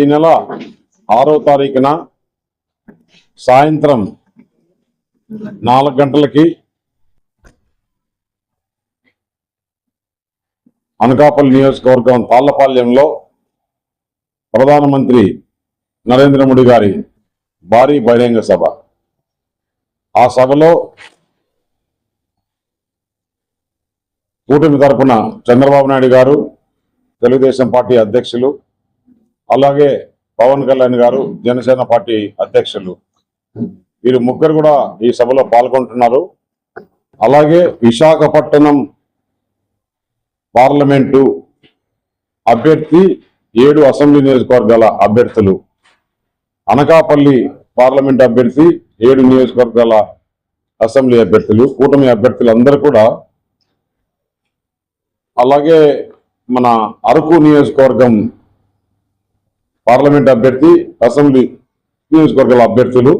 ఈ నెల ఆరో తారీఖున సాయంత్రం నాలుగు గంటలకి అనకాపల్లి నియోజకవర్గం తాళ్ళపాల్యంలో ప్రధానమంత్రి నరేంద్ర మోడీ గారి భారీ బహిరంగ సభ. ఆ సభలో కూటమి తరపున చంద్రబాబు నాయుడు గారు తెలుగుదేశం పార్టీ అధ్యక్షులు అలాగే పవన్ కళ్యాణ్ గారు జనసేన పార్టీ అధ్యక్షులు. వీరు ముగ్గురు కూడా ఈ సభలో పాల్గొంటున్నారు. అలాగే విశాఖపట్నం పార్లమెంటు అభ్యర్థి ఏడు అసెంబ్లీ నియోజకవర్గాల అభ్యర్థులు. అనకాపల్లి పార్లమెంట్ అభ్యర్థి ఏడు నియోజకవర్గాల అసెంబ్లీ అభ్యర్థులు కూటమి అభ్యర్థులు అందరూ కూడా. అలాగే మన అరకు నియోజకవర్గం పార్లమెంట్ అభ్యర్థి అసెంబ్లీ నియోజకవర్గాల అభ్యర్థులు.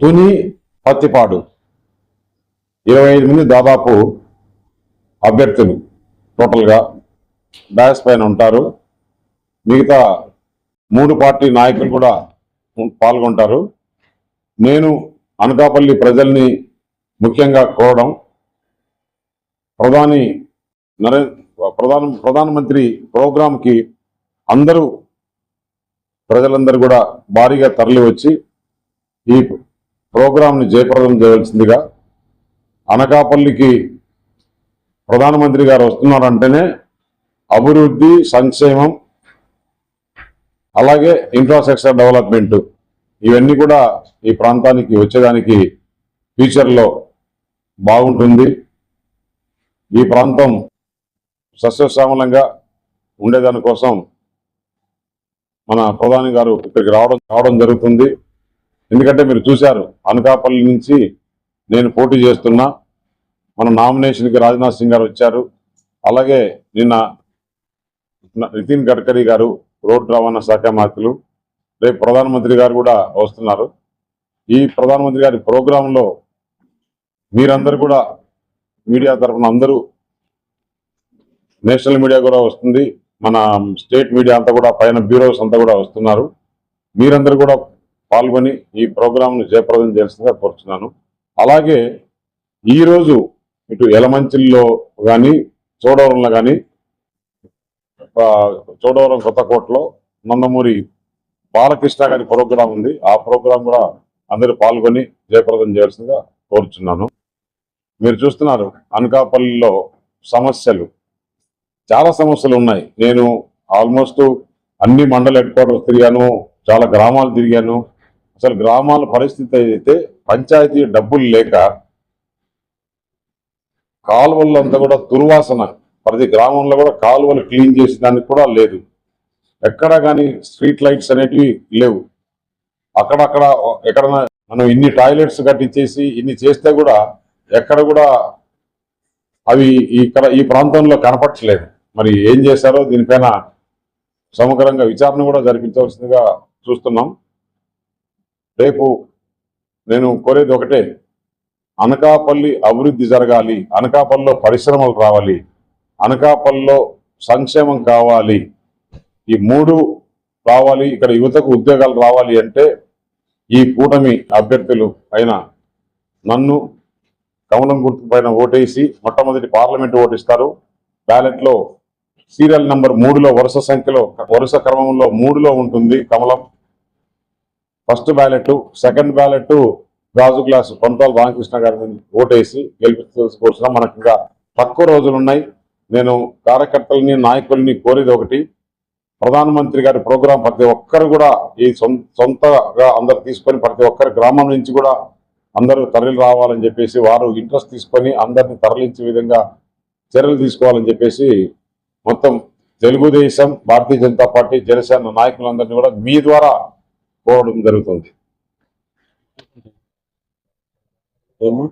తుని పత్తిపాడు. ఇరవై ఐదు మంది దాదాపు అభ్యర్థులు టోటల్గా. డాయస్ పైన ఉంటారు. మిగతా మూడు పార్టీ నాయకులు కూడా పాల్గొంటారు. నేను అనకాపల్లి ప్రజల్ని ముఖ్యంగా కోరడం ప్రధాని నరే ప్రధాన ప్రధానమంత్రి ప్రోగ్రాంకి అందరూ ప్రజలందరూ కూడా భారీగా తరలివచ్చి ఈ ప్రోగ్రాంని జయప్రదం చేయవలసిందిగా అనకాపల్లికి ప్రధానమంత్రి గారు వస్తున్నారంటేనే అభివృద్ధి సంక్షేమం అలాగే ఇన్ఫ్రాస్ట్రక్చర్ డెవలప్మెంట్ ఇవన్నీ కూడా ఈ ప్రాంతానికి వచ్చేదానికి ఫ్యూచర్లో బాగుంటుంది. ఈ ప్రాంతం సస్యశ్యామలంగా ఉండేదాని కోసం మన ప్రధాని గారు ఇక్కడికి రావడం రావడం జరుగుతుంది. ఎందుకంటే మీరు చూశారు అనకాపల్లి నుంచి నేను పోటీ చేస్తున్నా. మన నామినేషన్కి రాజ్నాథ్ సింగ్ గారు వచ్చారు. అలాగే నిన్న నితిన్ గడ్కరీ గారు రోడ్డు రవాణా శాఖ మంత్రులు రేపు ప్రధానమంత్రి గారు కూడా వస్తున్నారు. ఈ ప్రధానమంత్రి గారి ప్రోగ్రాంలో మీరందరూ కూడా మీడియా తరఫున అందరూ నేషనల్ మీడియా కూడా వస్తుంది. మన స్టేట్ మీడియా అంతా కూడా పైన బ్యూరోస్ అంతా కూడా వస్తున్నారు. మీరందరూ కూడా పాల్గొని ఈ ప్రోగ్రాంను జయప్రదం చేస్తుందిగా కోరుతున్నాను అలాగే ఈరోజు ఇటు ఎలమంచిల్లో కానీ చోడవరంలో కానీ చోడవరం కొత్తకోటలో నందమూరి బాలకృష్ణ గారి ప్రోగ్రాం ఉంది. ఆ ప్రోగ్రాం కూడా అందరూ పాల్గొని జయప్రదం చేయాల్సిందిగా కోరుచున్నాను. మీరు చూస్తున్నారు అనకాపల్లిలో సమస్యలు. చాలా సమస్యలు ఉన్నాయి. నేను ఆల్మోస్ట్ అన్ని మండల హెడ్ క్వార్టర్స్ తిరిగాను చాలా గ్రామాలు తిరిగాను. అసలు గ్రామాల పరిస్థితి అయితే పంచాయతీ డబ్బులు లేక కాలువల్లో అంతా కూడా దుర్వాసన. ప్రతి గ్రామంలో కూడా కాలువలు క్లీన్ చేసేదానికి కూడా లేదు. ఎక్కడ కానీ స్ట్రీట్ లైట్స్ అనేటివి లేవు. అక్కడక్కడ ఎక్కడన్నా మనం ఇన్ని టాయిలెట్స్ కట్టించేసి ఇన్ని చేస్తే కూడా ఎక్కడ కూడా అవి ఇక్కడ ఈ ప్రాంతంలో కనపట్టలేదు మరి ఏం చేశారో దీనిపైన సమగ్రంగా విచారణ కూడా జరిపించవలసిందిగా చూస్తున్నాం. రేపు నేను కోరేది ఒకటే అనకాపల్లి అభివృద్ధి జరగాలి అనకాపల్లిలో పరిశ్రమలు రావాలి అనకాపల్లిలో సంక్షేమం కావాలి ఈ మూడు రావాలి ఇక్కడ యువతకు ఉద్యోగాలు రావాలి అంటే ఈ కూటమి అభ్యర్థులు అయిన నన్ను కమలం గుర్తు పైన ఓటేసి మొట్టమొదటి పార్లమెంట్ ఓటిస్తారు. బ్యాలెట్లో సీరియల్ నంబర్ మూడులో వరుస సంఖ్యలో వరుస క్రమంలో మూడులో ఉంటుంది కమలం. ఫస్ట్ బ్యాలెట్ సెకండ్ బ్యాలెట్ గాజు గ్లాస్ కొంతాల రామకృష్ణ గారిని ఓటేసి గెలిపించుకోవాల్సిన మనకు ఇంకా తక్కువ రోజులు ఉన్నాయి. నేను కార్యకర్తలని నాయకుల్ని కోరేది ఒకటి ప్రధానమంత్రి గారి ప్రోగ్రాం ప్రతి ఒక్కరు కూడా ఈ సొం- సొంతగా అందరు తీసుకొని ప్రతి ఒక్కరి గ్రామం నుంచి కూడా అందరూ తరలి రావాలని చెప్పేసి వారు ఇంట్రెస్ట్ తీసుకొని అందరిని తరలించే విధంగా చర్యలు తీసుకోవాలని చెప్పేసి తెలుగుదేశం భారతీయ జనతా పార్టీ జనసేన నాయకులందరినీ కూడా మీ ద్వారా కోరడం జరుగుతుంది. ఏమో.